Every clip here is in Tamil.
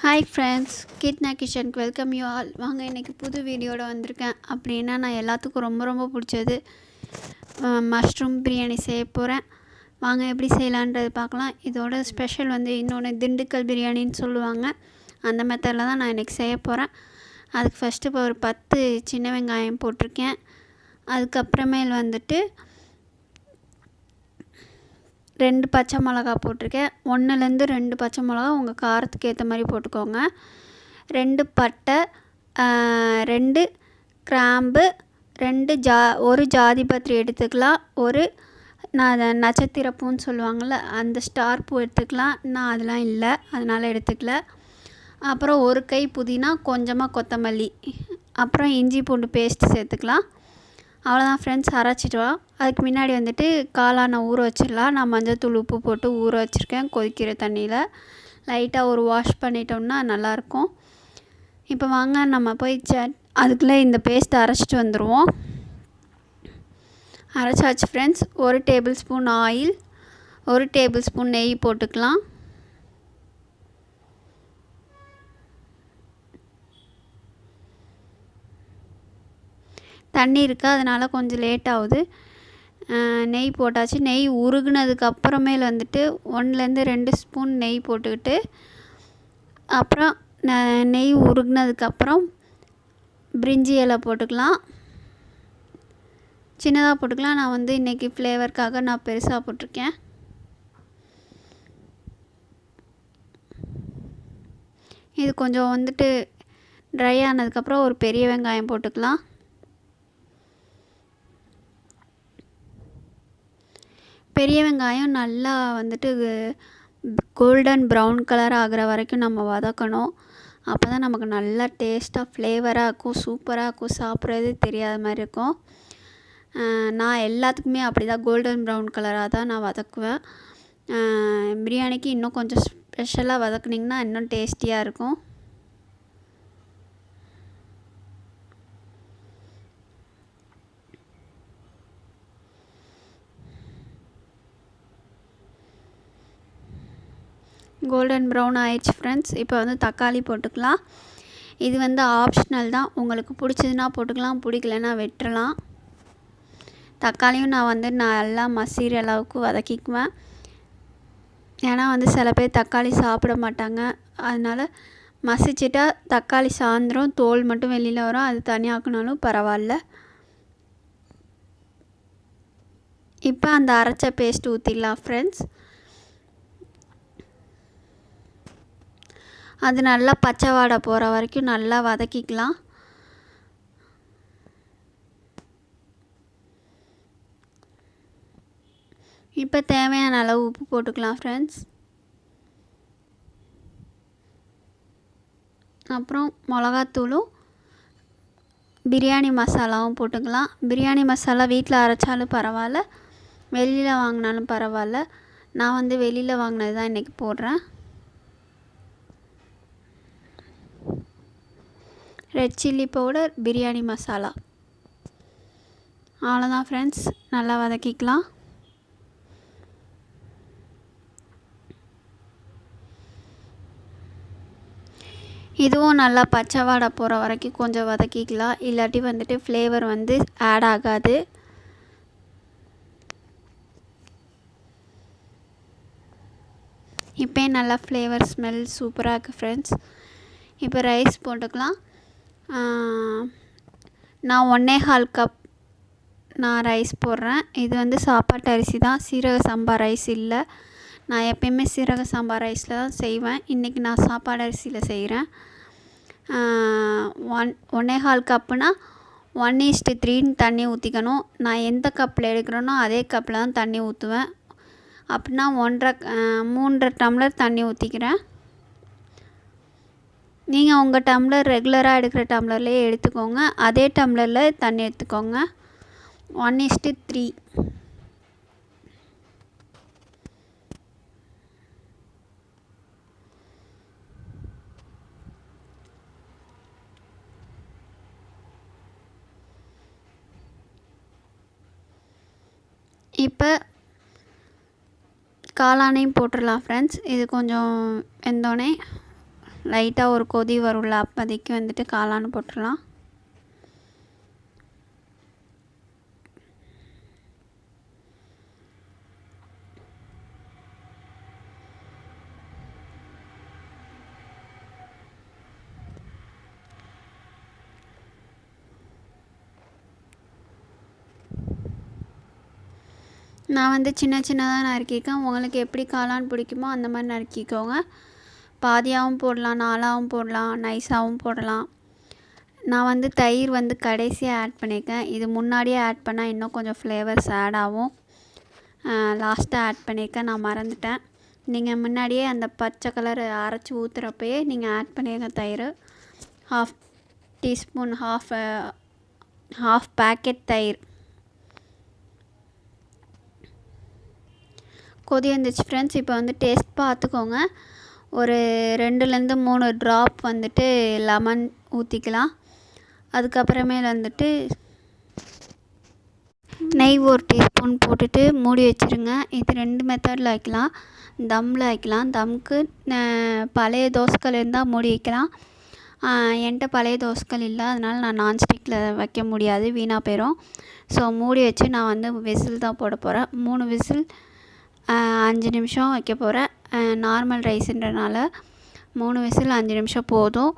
ஹாய் ஃப்ரெண்ட்ஸ் கிட்னா கிச்சனுக்கு வெல்கம் யூ ஆல் வாங்க இன்றைக்கி புது வீடியோட வந்திருக்கேன். அப்படின்னா நான் எல்லாத்துக்கும் ரொம்ப ரொம்ப பிடிச்சது மஷ்ரூம் பிரியாணி செய்ய போகிறேன் வாங்க எப்படி செய்யலான்றது பார்க்கலாம். இதோட ஸ்பெஷல் வந்து இன்னொன்று திண்டுக்கல் பிரியாணின்னு சொல்லுவாங்க. அந்த மெத்தடில் தான் நான் இன்றைக்கி செய்ய போகிறேன் அதுக்கு ஃபஸ்ட்டு இப்போ ஒரு பத்து சின்ன வெங்காயம் போட்டிருக்கேன். அதுக்கப்புறமேல் வந்துட்டு ரெண்டு பச்சை மிளகா போட்டிருக்கேன். ஒன்றுலேருந்து ரெண்டு பச்சை மிளகா உங்கள் காரத்துக்கு ஏற்ற மாதிரி போட்டுக்கோங்க. ரெண்டு பட்டை ரெண்டு கிராம்பு ரெண்டு ஜா ஒரு ஜாதி பத்திரி எடுத்துக்கலாம். ஒரு நான் நட்சத்திர பூன்னு சொல்லுவாங்கள்ல அந்த ஸ்டார் பூ எடுத்துக்கலாம். நான் அதெல்லாம் இல்லை அதனால் எடுத்துக்கல. அப்புறம் ஒரு கை புதினா கொஞ்சமாக கொத்தமல்லி. அப்புறம் இஞ்சி பூண்டு பேஸ்ட் சேர்த்துக்கலாம். அவ்வளோதான் ஃப்ரெண்ட்ஸ் அரைச்சிட்டு அதுக்கு முன்னாடி வந்துட்டு காளானை ஊற வச்சிடலாம். நான் மஞ்சள் உப்பு போட்டு ஊற வச்சுருக்கேன் கொதிக்கிற தண்ணியில். லைட்டாக ஒரு வாஷ் பண்ணிட்டோம்னா நல்லாயிருக்கும். இப்போ வாங்க நம்ம போய் ச அதுக்குள்ளே இந்த பேஸ்ட்டை அரைச்சிட்டு வந்துடுவோம் அரைச்சாச்சு ஃப்ரெண்ட்ஸ் ஒரு டேபிள் ஸ்பூன் ஆயில் ஒரு டேபிள் ஸ்பூன் நெய் போட்டுக்கலாம். தண்ணி இருக்குது அதனால் கொஞ்சம் லேட் ஆகுது. நெய் போட்டாச்சு. நெய் உருகுனதுக்கப்புறமேல வந்துட்டு ஒன்றுலேருந்து ரெண்டு ஸ்பூன் நெய் போட்டுக்கிட்டு அப்புறம் நெய் உருகுனதுக்கப்புறம் பிரிஞ்சி இலை போட்டுக்கலாம். சின்னதாக போட்டுக்கலாம். நான் வந்து இன்றைக்கி ஃப்ளேவருக்காக நான் பெருசாக போட்டிருக்கேன். இது கொஞ்சம் வந்துட்டு ட்ரை ஆனதுக்கப்புறம் ஒரு பெரிய வெங்காயம் போட்டுக்கலாம். பெரிய வெங்காயம் நல்லா வந்துட்டு கோல்டன் ப்ரௌன் கலர் ஆகிற வரைக்கும் நம்ம வதக்கணும். அப்போ தான் நமக்கு நல்லா டேஸ்ட்டாக ஃப்ளேவராக இருக்கும் சூப்பராக இருக்கும் சாப்பிட்றது தெரியாத மாதிரி இருக்கும். நான் எல்லாத்துக்குமே அப்படி தான் கோல்டன் ப்ரௌன் கலராக தான் நான் வதக்குவேன். பிரியாணிக்கு இன்னும் கொஞ்சம் ஸ்பெஷலாக வதக்குனிங்கன்னா இன்னும் டேஸ்டியாக இருக்கும். கோல்டன் ப்ரௌன் ஆயிடுச்சு ஃப்ரெண்ட்ஸ் இப்போ வந்து தக்காளி போட்டுக்கலாம். இது வந்து ஆப்ஷனல் தான். உங்களுக்கு பிடிச்சதுன்னா போட்டுக்கலாம் பிடிக்கலன்னா வெட்டுறலாம் தக்காளியும் நான் வந்து நல்லா மசீர் அளவுக்கு வதக்கிக்குவேன். ஏன்னா வந்து சில பேர் தக்காளி சாப்பிட மாட்டாங்க. அதனால் மசிச்சிட்டா தக்காளி சாயந்தரம் தோல் மட்டும் வெளியில் வரும். அது தனியாக்குனாலும் பரவாயில்ல. இப்போ அந்த அரைச்ச பேஸ்ட் ஊற்றிடலாம் ஃப்ரெண்ட்ஸ் அது நல்லா பச்சை வாடை போகிற வரைக்கும் நல்லா வதக்கிக்கலாம். இப்போ தேவையான அளவு உப்பு போட்டுக்கலாம் ஃப்ரெண்ட்ஸ் அப்புறம் மிளகாத்தூளும் பிரியாணி மசாலாவும் போட்டுக்கலாம். பிரியாணி மசாலா வீட்டில் அரைச்சாலும் பரவாயில்ல. வெளியில் வாங்கினாலும் பரவாயில்ல. நான் வந்து வெளியில் வாங்கினது தான் இன்றைக்கி போடுறேன். Red chilli powder biryani masala அவ்வளோதான் ஃப்ரெண்ட்ஸ் நல்லா வதக்கிக்கலாம். இதுவும் நல்லா பச்சை வாடை போகிற வரைக்கும் கொஞ்சம் வதக்கிக்கலாம். இல்லாட்டி வந்துட்டு ஃப்ளேவர் வந்து ஆட் ஆகாது. இப்போ நல்லா ஃப்ளேவர் ஸ்மெல் சூப்பராக இருக்குது ஃப்ரெண்ட்ஸ் இப்போ ரைஸ் போட்டுக்கலாம். நான் ஒன்றே கால் கப் நான் ரைஸ் போடுறேன். இது வந்து சாப்பாட்டு அரிசி தான். சீரக சம்பா ரைஸ் இல்லை. நான் எப்பயுமே சீரக சாம்பார் ரைஸில் தான் செய்வேன். இன்றைக்கி நான் சாப்பாடு அரிசியில் செய்கிறேன் ஒன் ஒன்றே கால் கப்புனா ஒன் ஈஸ்ட்டு த்ரீன்னு தண்ணி ஊற்றிக்கணும் நான் எந்த கப்பில் எடுக்கிறேனோ அதே கப்பில் தான் தண்ணி ஊற்றுவேன் அப்படின்னா ஒன்றரை மூன்றரை டம்ளர் தண்ணி ஊற்றிக்கிறேன் நீங்கள் உங்கள் டம்ளர் ரெகுலராக எடுக்கிற டம்ளர்லேயே எடுத்துக்கோங்க. அதே டம்ளரில் தண்ணி எடுத்துக்கோங்க. ஒன் இஸ்ட்டு த்ரீ இப்போ காளானையும் போட்டுடலாம் ஃப்ரெண்ட்ஸ் இது கொஞ்சம் வெந்தோடனே லைட்டாக ஒரு கொதி வரும்ல அப்போதைக்கு வந்துட்டு காளான் போட்டுடலாம். நான் வந்து சின்ன சின்னதாக நறுக்கியிருக்கேன். உங்களுக்கு எப்படி காளான் பிடிக்குமோ அந்த மாதிரி நறுக்கிக்கோங்க. பாதியாகவும் போடலாம் நாலாகவும் போடலாம் நைஸாகவும் போடலாம். நான் வந்து தயிர் வந்து கடைசியாக ஆட் பண்ணியிருக்கேன் இது முன்னாடியே ஆட் பண்ணால் இன்னும் கொஞ்சம் ஃப்ளேவர்ஸ் ஆட் ஆகும். லாஸ்ட்டாக ஆட் பண்ணியிருக்கேன் நான் மறந்துட்டேன். நீங்கள் முன்னாடியே அந்த பச்சை கலர் அரைச்சி ஊற்றுறப்பயே நீங்கள் ஆட் பண்ணிடுங்க தயிர். Half teaspoon half half packet தயிர். கொதி வந்துச்சு ஃப்ரெண்ட்ஸ் இப்போ வந்து டேஸ்ட் பார்த்துக்கோங்க. ஒரு ரெண்டுலேருந்து மூணு ட்ராப் வந்துட்டு லெமன் ஊற்றிக்கலாம் அதுக்கப்புறமேல் வந்துட்டு நெய் ஒரு டீஸ்பூன் போட்டுட்டு மூடி வச்சுருங்க. இது ரெண்டு மெத்தடில் வைக்கலாம். தம்மில் வைக்கலாம். தம்க்கு பழைய தோசைக்கல் இருந்தால் மூடி வைக்கலாம். என்கிட்ட பழைய தோசைக்கல் இல்லை. அதனால் நான் நான்ஸ்டிக்கில் வைக்க முடியாது. வீணாக போயிடும் ஸோ மூடி வச்சு நான் வந்து விசில் தான் போட போகிறேன் மூணு விசில் அஞ்சு நிமிஷம் வைக்க போகிறேன் நார்மல் ரைஸுன்றனால மூணு விசில் அஞ்சு நிமிஷம் போதும்.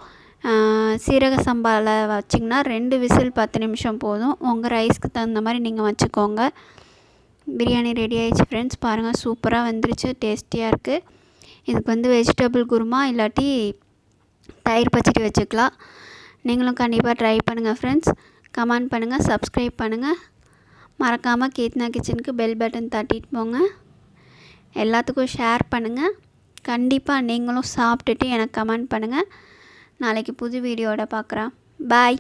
சீரக சம்பாவில் வச்சிங்கன்னா ரெண்டு விசில் பத்து நிமிஷம் போதும். உங்கள் ரைஸ்க்கு தகுந்த மாதிரி நீங்கள் வச்சுக்கோங்க. பிரியாணி ரெடி ஆயிடுச்சு ஃப்ரெண்ட்ஸ் பாருங்கள் சூப்பராக வந்துருச்சு. டேஸ்டியாக இருக்குது இதுக்கு வந்து வெஜிடபிள் குருமா இல்லாட்டி தயிர் பச்சடி வச்சுக்கலாம். நீங்களும் கண்டிப்பாக ட்ரை பண்ணுங்கள் ஃப்ரெண்ட்ஸ் கமெண்ட் பண்ணுங்கள் சப்ஸ்கிரைப் பண்ணுங்கள் மறக்காமல் கீர்த்தனா கிச்சனுக்கு பெல் பட்டன் தட்டிட்டு போங்க. எல்லாத்துக்கும் ஷேர் பண்ணுங்கள் கண்டிப்பாக நீங்களும் சாப்பிட்டுட்டு எனக்கு கமெண்ட் பண்ணுங்கள் நாளைக்கு புது வீடியோட பார்க்குறேன் பாய்